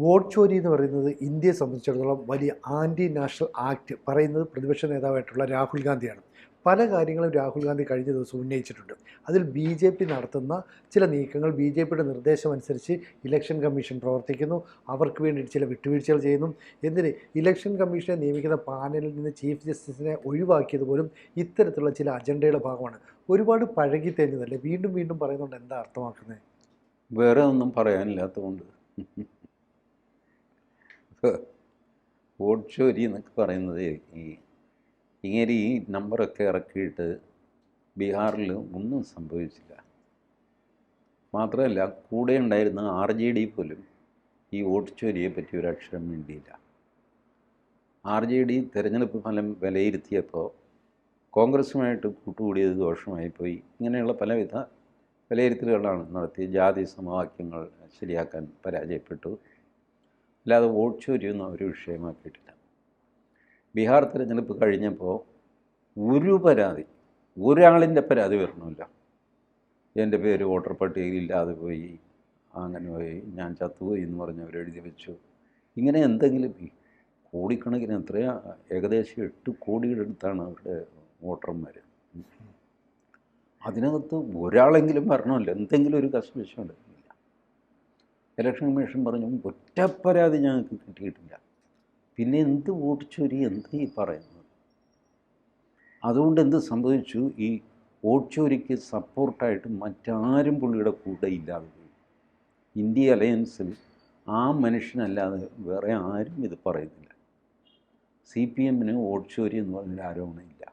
Vote ചോരി എന്ന് പറയുന്നത് ഇന്ത്യയെ സംബന്ധിച്ചിടത്തോളം വലിയ ആന്റി നാഷണൽ ആക്ട് പറയുന്നത് പ്രതിപക്ഷ നേതാവായിട്ടുള്ള രാഹുൽ ഗാന്ധിയാണ്. പല കാര്യങ്ങളും രാഹുൽ ഗാന്ധി കഴിഞ്ഞ ദിവസം ഉന്നയിച്ചിട്ടുണ്ട്. അതിൽ ബി ജെ പി നടത്തുന്ന ചില നീക്കങ്ങൾ ബി ജെ പിയുടെ നിർദ്ദേശം അനുസരിച്ച് ഇലക്ഷൻ കമ്മീഷൻ പ്രവർത്തിക്കുന്നു. അവർക്ക് വേണ്ടി ചില വിട്ടുവീഴ്ചകൾ ചെയ്യുന്നു. എന്തിന്? ഇലക്ഷൻ കമ്മീഷനെ നിയമിക്കുന്ന പാനലിൽ നിന്ന് ചീഫ് ജസ്റ്റിസിനെ ഒഴിവാക്കിയത് പോലും ഇത്തരത്തിലുള്ള ചില അജണ്ടയുടെ ഭാഗമാണ്. ഒരുപാട് പഴകി തേഞ്ഞതല്ലേ വീണ്ടും വീണ്ടും പറയുന്നുണ്ട്. എന്താ അർത്ഥമാക്കുന്നത്? വേറെ ഒന്നും പറയാനില്ലാത്തതുകൊണ്ട്. വോട്ട് ചോരി എന്നൊക്കെ പറയുന്നത് ഈ ഇങ്ങനെ ഈ നമ്പറൊക്കെ ഇറക്കിയിട്ട് ബീഹാറിൽ ഒന്നും സംഭവിച്ചില്ല. മാത്രമല്ല കൂടെ ഉണ്ടായിരുന്ന ആർ ജെ ഡി പോലും ഈ വോട്ട് ചോരിയെ പറ്റി ഒരു അക്ഷരം വേണ്ടിയില്ല ആർ ജെ ഡി തിരഞ്ഞെടുപ്പ് ഫലം വിലയിരുത്തിയപ്പോൾ കോൺഗ്രസുമായിട്ട് കൂട്ടുകൂടിയത് ദോഷമായിപ്പോയി. ഇങ്ങനെയുള്ള പലവിധ വിലയിരുത്തലുകളാണ് നടത്തി ജാതി സമവാക്യങ്ങൾ ശരിയാക്കാൻ പരാജയപ്പെട്ടു. അല്ലാതെ വോട്ട് ചോരിയൊന്നും അവർ വിഷയമാക്കിയിട്ടില്ല. ബീഹാർ തിരഞ്ഞെടുപ്പ് കഴിഞ്ഞപ്പോൾ ഒരു പരാതി ഒരാളിന്റെ പരാതി വരണമില്ല എന്റെ പേര് വോട്ടർ പട്ടികയിൽ ഇല്ലാതെ പോയി അങ്ങനെ പോയി ഞാൻ ചത്തുപോയി എന്ന് പറഞ്ഞ് അവർ എഴുതി വെച്ചു. ഇങ്ങനെ എന്തെങ്കിലും കോടിക്കണക്കിന് എത്രയാ ഏകദേശം എട്ട് കോടിയുടെ അടുത്താണ് അവരുടെ വോട്ടർമാർ. അതിനകത്ത് ഒരാളെങ്കിലും വരണമല്ലോ എന്തെങ്കിലും ഒരു കശ്മീശം ഉണ്ടെന്നില്ല ഇലക്ഷൻ കമ്മീഷൻ പറഞ്ഞു ഒറ്റ പരാതി ഞങ്ങൾക്ക് കിട്ടിയിട്ടില്ല. പിന്നെ എന്ത് വോട്ട് ചോരി എന്ത് ഈ പറയുന്നത്? അതുകൊണ്ട് എന്ത് സംഭവിച്ചു? ഈ വോട്ട് ചോരിക്ക് സപ്പോർട്ടായിട്ട് മറ്റാരും പുള്ളിയുടെ കൂടെ ഇല്ലാതെ പോയി ഇന്ത്യ അലയൻസിൽ ആ മനുഷ്യനല്ലാതെ വേറെ ആരും ഇത് പറയുന്നില്ല. സി പി എമ്മിന് വോട്ട് ചോരി എന്ന് പറഞ്ഞൊരു ആരോപണമില്ല.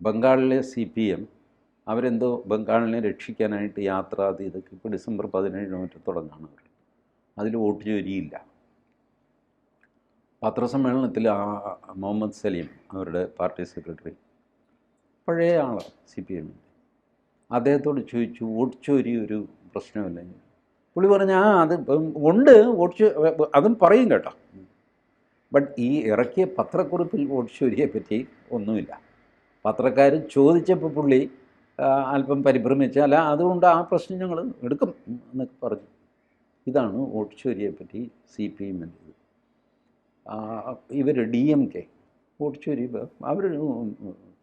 ബംഗാളിലെ സി പി എം അവരെന്തോ ബംഗാളിനെ രക്ഷിക്കാനായിട്ട് യാത്ര അത് ഇതൊക്കെ ഇപ്പോൾ ഡിസംബർ പതിനേഴിന് മറ്റു തുടങ്ങാണ് അവർ. അതിൽ വോട്ട് ചോരിയില്ല പത്രസമ്മേളനത്തിൽ ആ മുഹമ്മദ് സലീം അവരുടെ പാർട്ടി സെക്രട്ടറി പഴയ ആളാണ് സി പി എമ്മിന്റെ അദ്ദേഹത്തോട് ചോദിച്ചു വോട്ട് ചോരി ഒരു പ്രശ്നമല്ല പുള്ളി പറഞ്ഞ ആ അത് ഉണ്ട് വോട്ട് അതും പറയും കേട്ടോ. ബട്ട് ഈ ഇറക്കിയ പത്രക്കുറിപ്പിൽ വോട്ട് ചോരിയെ പറ്റി ഒന്നുമില്ല. പത്രക്കാർ ചോദിച്ചപ്പോൾ പുള്ളി അല്പം പരിഭ്രമിച്ച് അല്ല അതുകൊണ്ട് ആ പ്രശ്നം ഞങ്ങൾ എടുക്കും എന്നൊക്കെ പറഞ്ഞു. ഇതാണ് വോട്ട് പറ്റി സി പി എമ്മിന്റെ ഇവർ ഡി എം കെ. വോട്ട് അവർ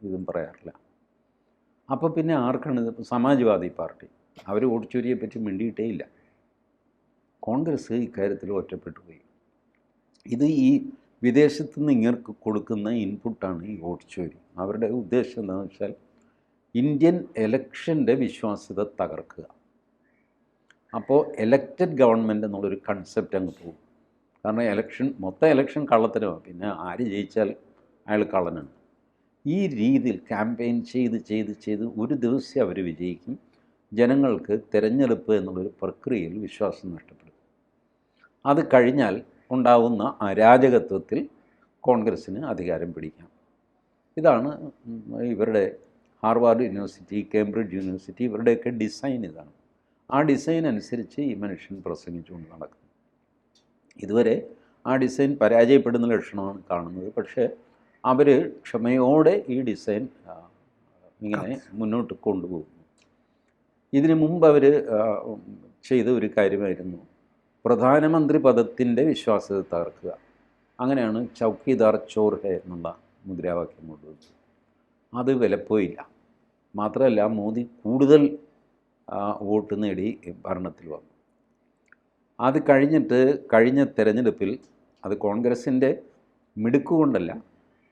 ഇതും പറയാറില്ല. അപ്പോൾ പിന്നെ ആർക്കാണ് ഇത്? സമാജ്വാദി പാർട്ടി. അവർ വോട്ട് പറ്റി മിണ്ടിയിട്ടേ ഇല്ല. കോൺഗ്രസ് ഇക്കാര്യത്തിൽ ഒറ്റപ്പെട്ടു പോയി. ഇത് ഈ വിദേശത്ത് നിന്ന് ഇങ്ങനെ കൊടുക്കുന്ന ഇൻപുട്ടാണ് ഈ വോട്ട് അവരുടെ ഉദ്ദേശം എന്താണെന്ന് വെച്ചാൽ ഇന്ത്യൻ എലക്ഷന്റെ വിശ്വാസ്യത തകർക്കുക. അപ്പോൾ എലക്റ്റഡ് ഗവൺമെന്റ് എന്നുള്ളൊരു കൺസെപ്റ്റ് അങ്ങ് പോകും. കാരണം എലക്ഷൻ മൊത്തം എലക്ഷൻ കള്ളത്തരമാണ് പിന്നെ ആര് ജയിച്ചാൽ അയാൾ കള്ളനാണ്. ഈ രീതിയിൽ ക്യാമ്പയിൻ ചെയ്ത് ചെയ്ത് ചെയ്ത് ഒരു ദിവസം അവർ വിജയിക്കും. ജനങ്ങൾക്ക് തിരഞ്ഞെടുപ്പ് എന്നുള്ളൊരു പ്രക്രിയയിൽ വിശ്വാസം നഷ്ടപ്പെടും. അത് കഴിഞ്ഞാൽ ഉണ്ടാവുന്ന അരാജകത്വത്തിൽ കോൺഗ്രസ്സിന് അധികാരം പിടിക്കാം. ഇതാണ് ഇവരുടെ ഹാർവാർഡ് യൂണിവേഴ്സിറ്റി കേംബ്രിഡ്ജ് യൂണിവേഴ്സിറ്റി ഇവരുടെയൊക്കെ ഡിസൈൻ ഇതാണ്. ആ ഡിസൈൻ അനുസരിച്ച് ഈ മനുഷ്യൻ പ്രസംഗിച്ചുകൊണ്ട് നടക്കും. ഇതുവരെ ആ ഡിസൈൻ പരാജയപ്പെടുന്ന ലക്ഷണമാണ് കാണുന്നത്. പക്ഷേ അവർ ക്ഷമയോടെ ഈ ഡിസൈൻ ഇങ്ങനെ മുന്നോട്ട് കൊണ്ടുപോകുന്നു. ഇതിനു മുമ്പ് അവർ ചെയ്ത ഒരു കാര്യമായിരുന്നു. പ്രധാനമന്ത്രി പദത്തിന്റെ വിശ്വാസ്യത തകർക്കുക. അങ്ങനെയാണ് ചൗക്കിദാർ ചോർ ഹെ എന്നുള്ള മുദ്രാവാക്യം കൊണ്ടുവന്നത്. അത് വിലപ്പോയില്ല മാത്രമല്ല മോദി കൂടുതൽ വോട്ട് നേടി ഭരണത്തിൽ വന്നു. അത് കഴിഞ്ഞിട്ട് കഴിഞ്ഞ തെരഞ്ഞെടുപ്പിൽ അത് കോൺഗ്രസിന്റെ മിടുക്കുകൊണ്ടല്ല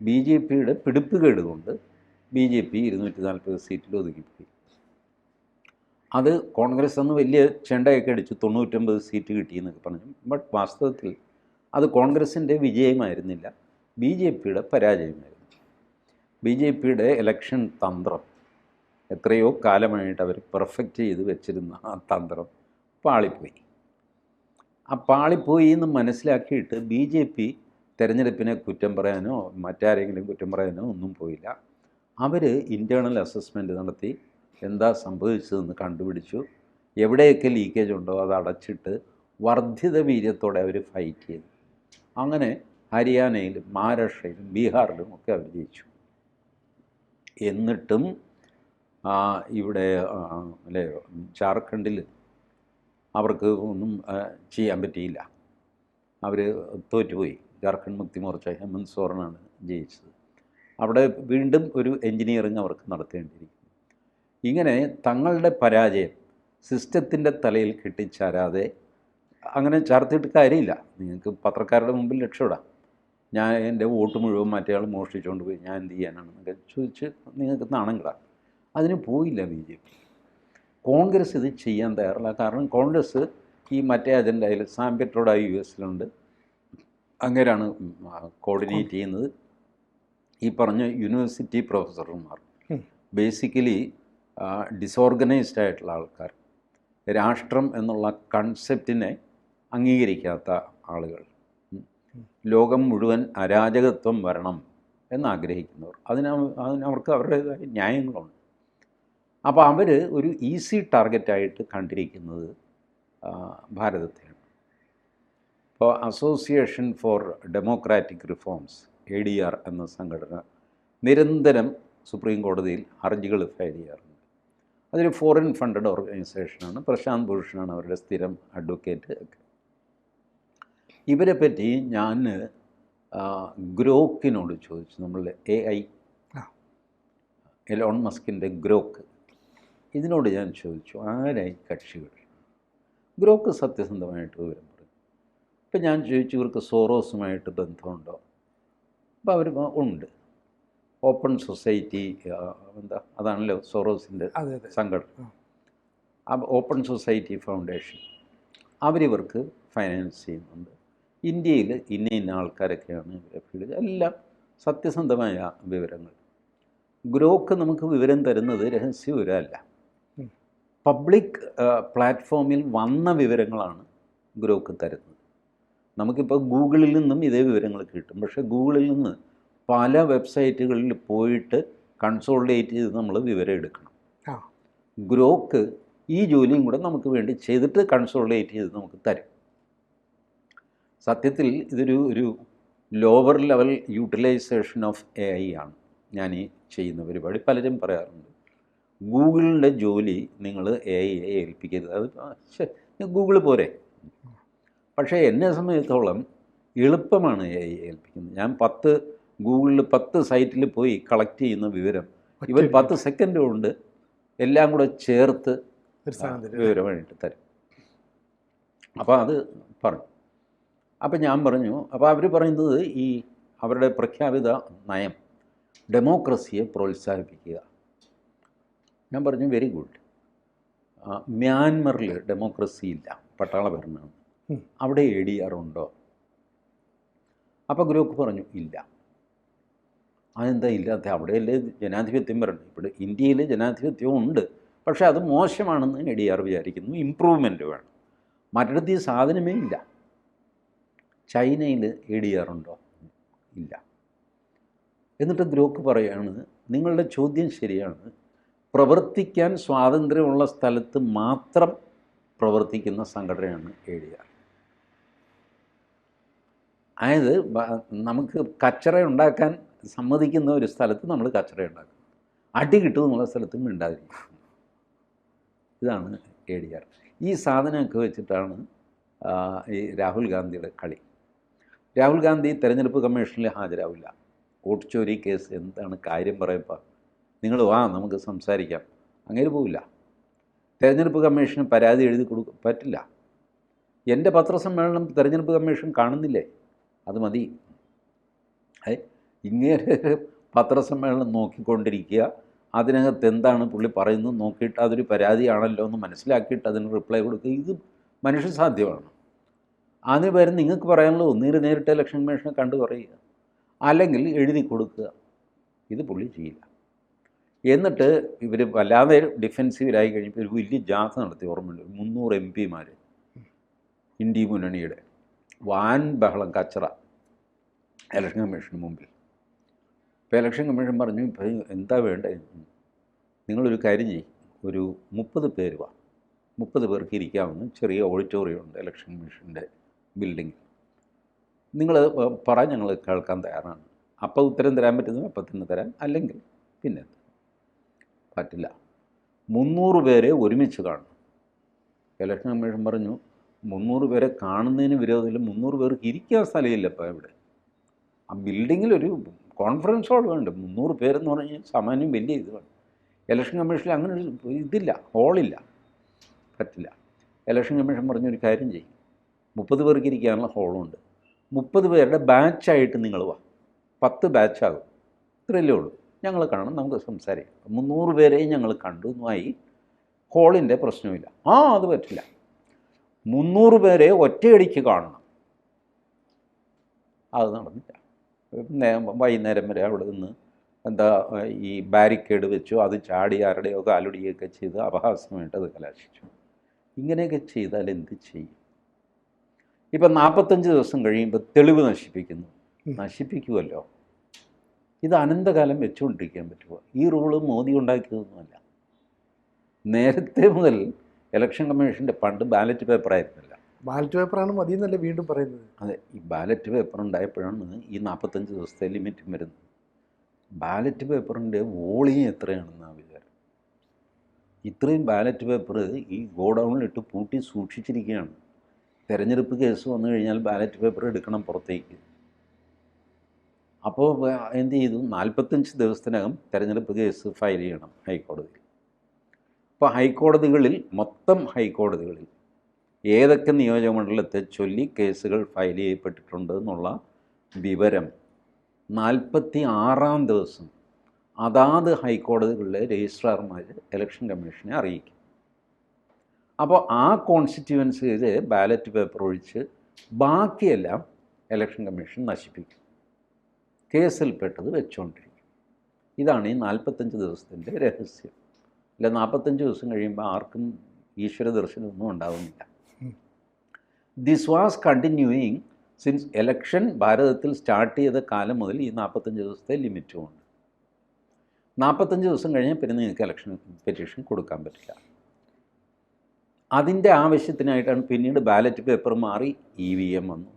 ബി ജെ പിയുടെ പിടിപ്പുകേട് കൊണ്ട് ബി ജെ പി ഇരുന്നൂറ്റി നാൽപ്പത് സീറ്റിൽ ഒതുക്കിപ്പോയി അത് കോൺഗ്രസ് അന്ന് വലിയ ചെണ്ടയൊക്കെ അടിച്ച് തൊണ്ണൂറ്റൊമ്പത് സീറ്റ് കിട്ടിയെന്നൊക്കെ പറഞ്ഞു. ബട്ട് വാസ്തവത്തിൽ അത് കോൺഗ്രസിന്റെ വിജയമായിരുന്നില്ല ബി ജെ പിയുടെ പരാജയമായിരുന്നു. ബി ജെ പിയുടെ ഇലക്ഷൻ തന്ത്രം എത്രയോ കാലമായിട്ട് അവർ പെർഫെക്റ്റ് ചെയ്ത് വെച്ചിരുന്ന ആ തന്ത്രം പാളിപ്പോയി. ആ പാളിപ്പോയി എന്ന് മനസ്സിലാക്കിയിട്ട് ബി ജെ പി തെരഞ്ഞെടുപ്പിനെ കുറ്റം പറയാനോ മറ്റാരെങ്കിലും കുറ്റം പറയാനോ ഒന്നും പോയില്ല. അവർ ഇന്റേർണൽ അസസ്മെന്റ് നടത്തി എന്താ സംഭവിച്ചതെന്ന് കണ്ടുപിടിച്ചു. എവിടെയൊക്കെ ലീക്കേജ് ഉണ്ടോ അത് അടച്ചിട്ട് വർദ്ധിത വീര്യത്തോടെ അവർ ഫൈറ്റ് ചെയ്തു. അങ്ങനെ ഹരിയാനയിലും മഹാരാഷ്ട്രയിലും ബീഹാറിലും ഒക്കെ അവർ ജയിച്ചു. എന്നിട്ടും ഇവിടെ അല്ലേ ജാർഖണ്ഡിൽ അവർക്ക് ഒന്നും ചെയ്യാൻ പറ്റിയില്ല. അവർ തോറ്റുപോയി. ജാർഖണ്ഡ് മുക്തി മോർച്ച ഹെമന്ത് സോറനാണ് ജയിച്ചത്. അവിടെ വീണ്ടും ഒരു എൻജിനീയറിങ് അവർക്ക് നടത്തേണ്ടിയിരിക്കുന്നു. ഇങ്ങനെ തങ്ങളുടെ പരാജയം സിസ്റ്റത്തിന്റെ തലയിൽ കെട്ടിച്ചാരാതെ അങ്ങനെ ചാർത്തിയിട്ട് കാര്യമില്ല. നിങ്ങൾക്ക് പത്രക്കാരുടെ മുമ്പിൽ രക്ഷപ്പെടാം. ഞാൻ എന്റെ വോട്ട് മുഴുവൻ മറ്റേയാൾ മോഷ്ടിച്ചുകൊണ്ട് പോയി ഞാൻ എന്ത് ചെയ്യാനാണെന്നൊക്കെ ചോദിച്ച് നിങ്ങൾക്ക് നാണം കിടാം അതിന് പോയില്ല ബി ജെ പി. കോൺഗ്രസ് ഇത് ചെയ്യാൻ തയ്യാറല്ല. കാരണം കോൺഗ്രസ് ഈ മറ്റേ അജണ്ടയിൽ സാം പെട്രോഡ യു എസിലുണ്ട്. അങ്ങനെയാണ് കോർഡിനേറ്റ് ചെയ്യുന്നത്. ഈ പറഞ്ഞ യൂണിവേഴ്സിറ്റി പ്രൊഫസർമാർ ബേസിക്കലി ഡിസോർഗനൈസ്ഡ് ആയിട്ടുള്ള ആൾക്കാർ. രാഷ്ട്രം എന്നുള്ള കൺസെപ്റ്റിനെ അംഗീകരിക്കാത്ത ആളുകൾ. ലോകം മുഴുവൻ അരാജകത്വം വരണം എന്നാഗ്രഹിക്കുന്നവർ. അതിന് അതിനവർക്ക് അവരുടേതായ ന്യായങ്ങളുണ്ട്. അപ്പോൾ അവർ ഒരു ഈസി ടാർഗറ്റായിട്ട് കണ്ടിരിക്കുന്നത് ഭാരതത്തെയാണ്. ഇപ്പോൾ association for democratic reforms A D R എന്ന സംഘടന നിരന്തരം സുപ്രീം കോടതിയിൽ ഹർജികൾ ഫയൽ ചെയ്യാറുണ്ട്. അതൊരു ഫോറിൻ ഫണ്ടഡ് ഓർഗനൈസേഷനാണ്. പ്രശാന്ത് ഭൂഷണാണ് അവരുടെ സ്ഥിരം അഡ്വക്കേറ്റ് ഒക്കെ. ഇവരെ പറ്റി ഞാൻ ഗ്രോക്കിനോട് ചോദിച്ചു. നമ്മൾ എ ഐ എലോൺ മസ്കിന്റെ ഗ്രോക്ക്. ഇതിനോട് ഞാൻ ചോദിച്ചു ആരായി കക്ഷികൾ? ഗ്രോക്ക് സത്യസന്ധമായിട്ട് വിവരം പറഞ്ഞു ഇപ്പം ഞാൻ ചോദിച്ചു ഇവർക്ക് സോറോസുമായിട്ട് ബന്ധമുണ്ടോ? അപ്പോൾ അവർ ഉണ്ട്. ഓപ്പൺ സൊസൈറ്റി എന്താ അതാണല്ലോ സോറോസിന്റെ സംഘടന. Open society foundation. അവരിവർക്ക് ഫൈനാൻസ് ചെയ്യുന്നുണ്ട്. ഇന്ത്യയിൽ ഇന്ന ഇന്ന ആൾക്കാരൊക്കെയാണ് ഫീൽഡ് എല്ലാം സത്യസന്ധമായ വിവരങ്ങൾ. ഗ്രോക്ക് നമുക്ക് വിവരം തരുന്നത് രഹസ്യ വിവരമല്ല പബ്ലിക് പ്ലാറ്റ്ഫോമിൽ വന്ന വിവരങ്ങളാണ് ഗ്രോക്ക് തരുന്നത്. നമുക്കിപ്പോൾ ഗൂഗിളിൽ നിന്നും ഇതേ വിവരങ്ങൾ കിട്ടും. പക്ഷേ ഗൂഗിളിൽ നിന്ന് പല വെബ്സൈറ്റുകളിൽ പോയിട്ട് കൺസോൾഡേറ്റ് ചെയ്ത് നമ്മൾ വിവരം എടുക്കണം. ഗ്രോക്ക് ഈ ജോലിയും കൂടെ നമുക്ക് വേണ്ടി ചെയ്തിട്ട് കൺസോൾഡേറ്റ് ചെയ്ത് നമുക്ക് തരും. സത്യത്തിൽ ഇതൊരു ഒരു lower level utilization of A I ആണ്. ഞാൻ ഈ ചെയ്യുന്ന പരിപാടി പലരും പറയാറുണ്ട്. ഗൂഗിളിന്റെ ജോലി നിങ്ങൾ എ ഐയെ ഏൽപ്പിക്കരുത്. അത് ഗൂഗിൾ പോരെ. പക്ഷേ എന്നെ സംബന്ധിച്ചിടത്തോളം എളുപ്പമാണ് എ ഐ ഏൽപ്പിക്കുന്നത്. ഞാൻ പത്ത് ഗൂഗിളിൽ പത്ത് സൈറ്റിൽ പോയി കളക്ട് ചെയ്യുന്ന വിവരം ഇവർ പത്ത് സെക്കൻഡ് കൊണ്ട് എല്ലാം കൂടെ ചേർത്ത് വിവരം വേണ്ടിയിട്ട് തരും. വിവരമായിട്ട് തരും. അപ്പോൾ അത് പറഞ്ഞു. അപ്പോൾ ഞാൻ പറഞ്ഞു അപ്പോൾ അവർ പറയുന്നത് ഈ അവരുടെ പ്രഖ്യാപിത നയം ഡെമോക്രസിയെ പ്രോത്സാഹിപ്പിക്കുക. ഞാൻ പറഞ്ഞു വെരി ഗുഡ് മ്യാൻമറിൽ ഡെമോക്രസി ഇല്ല പട്ടാള ഭരണമാണ്. അവിടെ എ ഡി ആർ ഉണ്ടോ? അപ്പോൾ ഗ്രൂപ്പ് പറഞ്ഞു ഇല്ല. അതെന്താ ഇല്ലാത്ത? അവിടെയല്ലേ ജനാധിപത്യം വരണം ഇവിടെ ഇന്ത്യയിൽ ജനാധിപത്യം ഉണ്ട്. പക്ഷേ അത് മോശമാണെന്ന് എ ഡി ആർ വിചാരിക്കുന്നു. ഇമ്പ്രൂവ്മെന്റ് വേണം. മറ്റിടത്ത് ഈ സാധനമേ ഇല്ല. ചൈനയിൽ എ ഡി ആർ ഉണ്ടോ ഇല്ല. എന്നിട്ട് ദ്രോക്ക് പറയാണ് നിങ്ങളുടെ ചോദ്യം ശരിയാണ്. പ്രവർത്തിക്കാൻ സ്വാതന്ത്ര്യമുള്ള സ്ഥലത്ത് മാത്രം പ്രവർത്തിക്കുന്ന സംഘടനയാണ് എ ഡി ആർ അതായത് നമുക്ക് കച്ചറ ഉണ്ടാക്കാൻ സമ്മതിക്കുന്ന ഒരു സ്ഥലത്ത് നമ്മൾ കച്ചറ ഉണ്ടാക്കും അടി കിട്ടും എന്നുള്ള സ്ഥലത്തും മിണ്ടാതിരിക്കും ഇതാണ് എ ഡി ആർ ഈ സാധനമൊക്കെ വെച്ചിട്ടാണ് ഈ രാഹുൽ ഗാന്ധിയുടെ കളി. രാഹുൽ ഗാന്ധി തെരഞ്ഞെടുപ്പ് കമ്മീഷനിൽ ഹാജരാവില്ല. വോട്ട് ചോരി കേസ് എന്താണ് കാര്യം പറയപ്പോൾ നിങ്ങൾ വാ നമുക്ക് സംസാരിക്കാം. അങ്ങനെ പോവില്ല. തെരഞ്ഞെടുപ്പ് കമ്മീഷന് പരാതി എഴുതി കൊടുക്ക പറ്റില്ല. എന്റെ പത്രസമ്മേളനം തെരഞ്ഞെടുപ്പ് കമ്മീഷൻ കാണുന്നില്ലേ? അത് മതി. ഇങ്ങനെ പത്രസമ്മേളനം നോക്കിക്കൊണ്ടിരിക്കുക. അതിനകത്ത് എന്താണ് പുള്ളി പറയുന്നത് നോക്കിയിട്ട് അതൊരു പരാതിയാണല്ലോ എന്ന് മനസ്സിലാക്കിയിട്ട് അതിന് റിപ്ലൈ കൊടുക്കുക. ഇത് മനുഷ്യ അതിന് പേര് നിങ്ങൾക്ക് പറയാനുള്ളത് ഒന്നിന് നേരിട്ട് ഇലക്ഷൻ കമ്മീഷനെ കണ്ടു പറയുക. അല്ലെങ്കിൽ എഴുതി കൊടുക്കുക. ഇത് പുള്ളി ചെയ്യില്ല. എന്നിട്ട് ഇവർ വല്ലാതെ ഡിഫെൻസീവിലായി കഴിഞ്ഞപ്പോൾ ഒരു വലിയ ജാഥ നടത്തി ഓർമ്മയുണ്ട്. മുന്നൂറ് എം പിമാർ ഇന്ത്യ മുന്നണിയുടെ. വാൻ ബഹളം കച്ചറ. ഇലക്ഷൻ കമ്മീഷന് മുമ്പിൽ. ഇപ്പോൾ ഇലക്ഷൻ കമ്മീഷൻ പറഞ്ഞു ഇപ്പോൾ എന്താ വേണ്ടത് നിങ്ങളൊരു കാര്യം ചെയ്യും. ഒരു മുപ്പത് പേര് വാ. മുപ്പത് പേർക്ക് ഇരിക്കാവുന്ന ചെറിയ ഓഡിറ്റോറിയം ഉണ്ട് ഇലക്ഷൻ കമ്മീഷന്റെ. ബിൽഡിങ്ങിൽ നിങ്ങൾ പറ ഞങ്ങൾ കേൾക്കാൻ തയ്യാറാണ്. അപ്പോൾ ഉത്തരം തരാൻ പറ്റുന്നത് അപ്പം തന്നെ തരാം. അല്ലെങ്കിൽ പിന്നെ പറ്റില്ല. മുന്നൂറ് പേരെ ഒരുമിച്ച് കാണും ഇലക്ഷൻ കമ്മീഷൻ പറഞ്ഞു മുന്നൂറ് പേരെ കാണുന്നതിന് വിരോധമില്ല. മുന്നൂറ് പേർക്ക് ഇരിക്കാൻ സ്ഥലമില്ല ഇപ്പോൾ ഇവിടെ. ആ ബിൽഡിങ്ങിൽ ഒരു കോൺഫറൻസ് ഹാൾ വേണ്ട. മുന്നൂറ് പേരെന്ന് പറഞ്ഞാൽ സാമാന്യം വലിയ ഇത് വേണം ഇലക്ഷൻ കമ്മീഷനിൽ അങ്ങനെ ഒരു ഇതില്ല. ഹോളില്ല പറ്റില്ല. ഇലക്ഷൻ കമ്മീഷൻ പറഞ്ഞൊരു കാര്യം ചെയ്യും. മുപ്പത് പേർക്ക് ഇരിക്കാനുള്ള ഹോളുണ്ട്. മുപ്പത് പേരുടെ ബാച്ചായിട്ട് നിങ്ങൾ വാ. പത്ത് ബാച്ചാകും. ഇത്രയല്ലേ ഉള്ളൂ. ഞങ്ങൾ കാണണം നമുക്ക് സംസാരിക്കാം. മുന്നൂറ് പേരെയും ഞങ്ങൾ കണ്ടു എന്നുമായി ഹോളിന്റെ പ്രശ്നമില്ല ആ അത് പറ്റില്ല. മുന്നൂറ് പേരെ ഒറ്റയടിക്ക് കാണണം. അത് നടന്നില്ല. വൈകുന്നേരം വരെ അവിടെ നിന്ന് എന്താ ഈ ബാരിക്കേഡ് വെച്ചു അത് ചാടി ആരുടെയോ കാലുടിയൊക്കെ ചെയ്ത് അപഹാസ്യമായിട്ട് അത് കലാശിച്ചു. ഇങ്ങനെയൊക്കെ ചെയ്താൽ എന്ത് ചെയ്യും? ഇപ്പം നാൽപ്പത്തഞ്ച് ദിവസം കഴിയുമ്പോൾ തെളിവ് നശിപ്പിക്കുന്നു. നശിപ്പിക്കുമല്ലോ ഇത് അനന്തകാലം വെച്ചുകൊണ്ടിരിക്കാൻ പറ്റുമോ ഈ റൂൾ മോദി ഉണ്ടാക്കിയതൊന്നുമല്ല. നേരത്തെ മുതൽ ഇലക്ഷൻ കമ്മീഷന്റെ പണ്ട് ബാലറ്റ് പേപ്പർ ആയിരുന്നില്ല. ബാലറ്റ് പേപ്പറാണ് മതി എന്നല്ലേ വീണ്ടും പറയുന്നത്? അതെ ഈ ബാലറ്റ് പേപ്പർ ഉണ്ടായപ്പോഴാണ് ഈ നാൽപ്പത്തഞ്ച് ദിവസത്തെ ലിമിറ്റും വരുന്നത്. ബാലറ്റ് പേപ്പറിന്റെ വോളിയം എത്രയാണെന്നാണ് വിചാരം? ഇത്രയും ബാലറ്റ് പേപ്പർ ഈ ഗോഡൗണിലിട്ട് പൂട്ടി സൂക്ഷിച്ചിരിക്കുകയാണ്. തെരഞ്ഞെടുപ്പ് കേസ് വന്നു കഴിഞ്ഞാൽ ബാലറ്റ് പേപ്പർ എടുക്കണം പുറത്തേക്ക്. അപ്പോൾ എന്ത് ചെയ്തു? നാൽപ്പത്തഞ്ച് ദിവസത്തിനകം തിരഞ്ഞെടുപ്പ് കേസ് ഫയൽ ചെയ്യണം ഹൈക്കോടതി ഇപ്പോൾ ഹൈക്കോടതികളിൽ മൊത്തം ഹൈക്കോടതികളിൽ ഏതൊക്കെ നിയോജകമണ്ഡലത്തെ ചൊല്ലി കേസുകൾ ഫയൽ ചെയ്യപ്പെട്ടിട്ടുണ്ട് എന്നുള്ള വിവരം നാൽപ്പത്തി ആറാം ദിവസം അതാത് ഹൈക്കോടതികളിലെ രജിസ്ട്രാർമാർ ഇലക്ഷൻ കമ്മീഷനെ അറിയിക്കും. അപ്പോൾ ആ കോൺസ്റ്റിറ്റ്യുവൻസിയിൽ ബാലറ്റ് പേപ്പർ ഒഴിച്ച് ബാക്കിയെല്ലാം ഇലക്ഷൻ കമ്മീഷൻ നശിപ്പിക്കും. കേസിൽപ്പെട്ടത് വെച്ചുകൊണ്ടിരിക്കും ഇതാണ് ഈ നാൽപ്പത്തഞ്ച് ദിവസത്തിന്റെ രഹസ്യം. അല്ല നാൽപ്പത്തഞ്ച് ദിവസം കഴിയുമ്പോൾ ആർക്കും ഈശ്വര ദർശനമൊന്നും ഉണ്ടാവുന്നില്ല. This was continuing since election ഭാരതത്തിൽ സ്റ്റാർട്ട് ചെയ്ത കാലം മുതൽ ഈ നാൽപ്പത്തഞ്ച് ദിവസത്തെ ലിമിറ്റുമുണ്ട് നാൽപ്പത്തഞ്ച് ദിവസം കഴിഞ്ഞാൽ പിന്നെ നിങ്ങൾക്ക് ഇലക്ഷൻ പെറ്റീഷൻ കൊടുക്കാൻ പറ്റില്ല. അതിന്റെ ആവശ്യത്തിനായിട്ടാണ് പിന്നീട് ബാലറ്റ് പേപ്പർ മാറി ഇ വി എം വന്നു.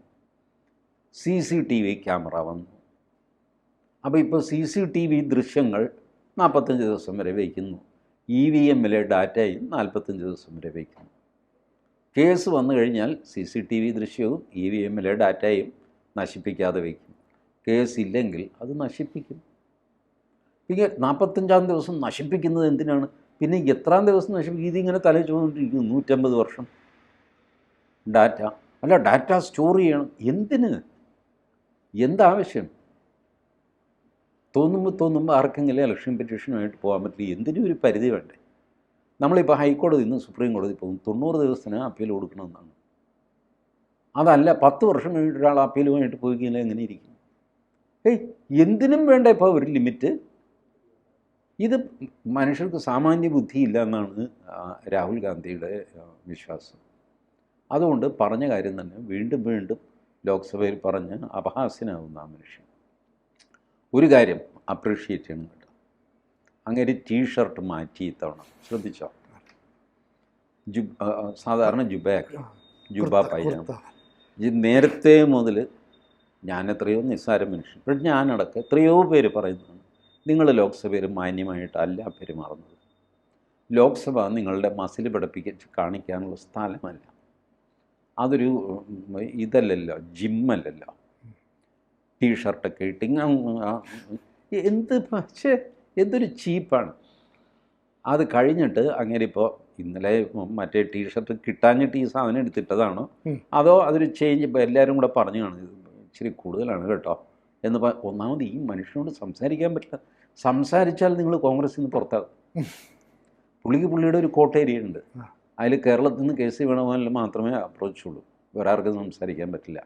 C C T V camera വന്നു. അപ്പോൾ ഇപ്പോൾ സി സി ടി വി ദൃശ്യങ്ങൾ നാൽപ്പത്തഞ്ച് ദിവസം വരെ വയ്ക്കുന്നു. ഇ വി എമ്മിലെ ഡാറ്റയും നാൽപ്പത്തഞ്ച് ദിവസം വരെ വയ്ക്കുന്നു. കേസ് വന്നു കഴിഞ്ഞാൽ സി സി ടി വി ദൃശ്യവും ഇ വി എമ്മിലെ ഡാറ്റയും നശിപ്പിക്കാതെ വയ്ക്കും. കേസ് ഇല്ലെങ്കിൽ അത് നശിപ്പിക്കും. പിന്നെ നാൽപ്പത്തഞ്ചാം ദിവസം നശിപ്പിക്കുന്നത് എന്തിനാണ്? പിന്നെ എത്രാം ദിവസം നശിപ്പിക്കും ഇതിങ്ങനെ തല ചോദിച്ചിരിക്കുന്നു നൂറ്റമ്പത് വർഷം. ഡാറ്റ. അല്ല ഡാറ്റ സ്റ്റോർ ചെയ്യണം. എന്തിന്? എന്താവശ്യം? തോന്നുമ്പോൾ തോന്നുമ്പോൾ ആർക്കെങ്കിലും ഇലക്ഷൻ പെറ്റീഷനുമായിട്ട് പോകാൻ പറ്റില്ല. എന്തിനും ഒരു പരിധി വേണ്ടേ? നമ്മളിപ്പോൾ ഹൈക്കോടതി നിന്ന് സുപ്രീം കോടതി പോകും. തൊണ്ണൂറ് ദിവസത്തിന് അപ്പീൽ കൊടുക്കണമെന്നാണ്. അതല്ല പത്ത് വർഷം കഴിഞ്ഞിട്ട് ഒരാൾ അപ്പീലുമായിട്ട് പോയി കഴിഞ്ഞാൽ എങ്ങനെ ഇരിക്കും? ഏയ് എന്തിനും വേണ്ട ഇപ്പോൾ ഒരു ലിമിറ്റ്? ഇത് മനുഷ്യർക്ക് സാമാന്യ ബുദ്ധിയില്ല എന്നാണ് രാഹുൽ ഗാന്ധിയുടെ വിശ്വാസം. അതുകൊണ്ട് പറഞ്ഞ കാര്യം തന്നെ വീണ്ടും വീണ്ടും ലോക്സഭയിൽ പറഞ്ഞ് അപഹാസ്യനാകുന്ന ആ മനുഷ്യൻ. ഒരു കാര്യം അപ്രീഷിയേറ്റ് ചെയ്യണം കേട്ടോ. അങ്ങനെ ടീ മാറ്റി ഇത്തവണ. ശ്രദ്ധിച്ചോ? ജു സാധാരണ ജുബയാക്കി ജുബ പൈജാമ. നേരത്തെ മുതൽ ഞാൻ എത്രയോ നിസ്സാര മനുഷ്യൻ. പക്ഷെ ഞാനടക്കം എത്രയോ പേര് പറയുന്നതാണ് നിങ്ങൾ ലോക്സഭയിൽ മാന്യമായിട്ടല്ല പെരുമാറുന്നത്. ലോക്സഭ നിങ്ങളുടെ മസിൽ പഠിപ്പിച്ച് കാണിക്കാനുള്ള സ്ഥലമല്ല. അതൊരു ഇതല്ലല്ലോ ജിമ്മല്ലല്ലോ. ടീഷർട്ടൊക്കെ ഇട്ട് എന്ത് പക്ഷേ എന്തൊരു ചീപ്പാണ്. അത് കഴിഞ്ഞിട്ട് അങ്ങനെ ഇപ്പോൾ ഇന്നലെ മറ്റേ ടീഷർട്ട് കിട്ടാഞ്ഞിട്ട് ഈ സാധനം എടുത്തിട്ടതാണോ? അതോ അതൊരു ചേഞ്ച് ഇപ്പോൾ എല്ലാവരും കൂടെ പറഞ്ഞു കാണും ഇച്ചിരി കൂടുതലാണ് കേട്ടോ. എന്ന് ഒന്നാമത് ഈ മനുഷ്യനോട് സംസാരിക്കാൻ പറ്റില്ല. സംസാരിച്ചാൽ നിങ്ങൾ കോൺഗ്രസിൽ നിന്ന് പുറത്താകും പുള്ളിക്ക് പുള്ളിയുടെ ഒരു കോട്ടേരിയ ഉണ്ട്. അതിൽ കേരളത്തിൽ നിന്ന് കെ സി വേണുഗോപാലിന് മാത്രമേ അപ്രോച്ച് ഉള്ളൂ വേറെ ആർക്കും സംസാരിക്കാൻ പറ്റില്ല.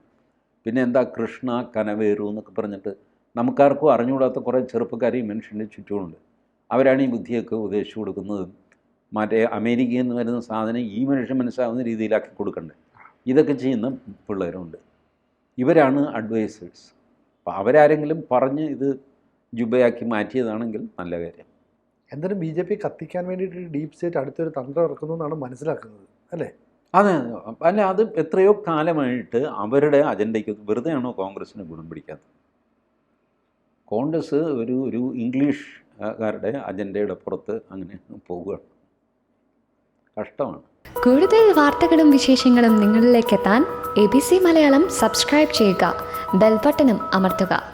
പിന്നെ എന്താ കൃഷ്ണ കനവേരു എന്നൊക്കെ പറഞ്ഞിട്ട് നമുക്കാർക്കും അറിഞ്ഞുകൂടാത്ത കുറേ ചെറുപ്പക്കാർ ഈ മനുഷ്യന്റെ ചുറ്റുമുണ്ട്. അവരാണ് ഈ ബുദ്ധിയൊക്കെ ഉപദേശിച്ചു കൊടുക്കുന്നതും മറ്റേ അമേരിക്കയിൽ നിന്ന് വരുന്ന സാധനം ഈ മനുഷ്യൻ മനസ്സിലാവുന്ന രീതിയിലാക്കി കൊടുക്കണ്ടേ? ഇതൊക്കെ ചെയ്യുന്ന പിള്ളേരുണ്ട്. ഇവരാണ് അഡ്വൈസേഴ്സ്. അപ്പോൾ അവരാരെങ്കിലും പറഞ്ഞ് ഇത് ജുബയാക്കി മാറ്റിയതാണെങ്കിൽ നല്ല കാര്യം. എന്തായാലും ബി ജെ പി കത്തിക്കാൻ വേണ്ടിയിട്ട് ഡീപ് സ്റ്റേറ്റ് അടുത്തൊരു തന്ത്രം ഇറക്കുന്നു എന്നാണ് മനസ്സിലാക്കുന്നത് അല്ലേ? അതെ അല്ല അത് എത്രയോ കാലമായിട്ട് അവരുടെ അജണ്ടയ്ക്ക് വെറുതെയാണോ കോൺഗ്രസ്സിന് ഗുണം പിടിക്കാത്തത്? കോൺഗ്രസ് ഒരു ഒരു ഇംഗ്ലീഷ്കാരുടെ അജണ്ടയുടെ പുറത്ത് അങ്ങനെ പോവുകയാണ്. കഷ്ടമാണ്. കൂടുതൽ വാർത്തകളും വിശേഷങ്ങളും നിങ്ങളിലേക്ക് എത്താൻ A B C Malayalam subscribe ചെയ്യുക. ബെൽബട്ടനും അമർത്തുക.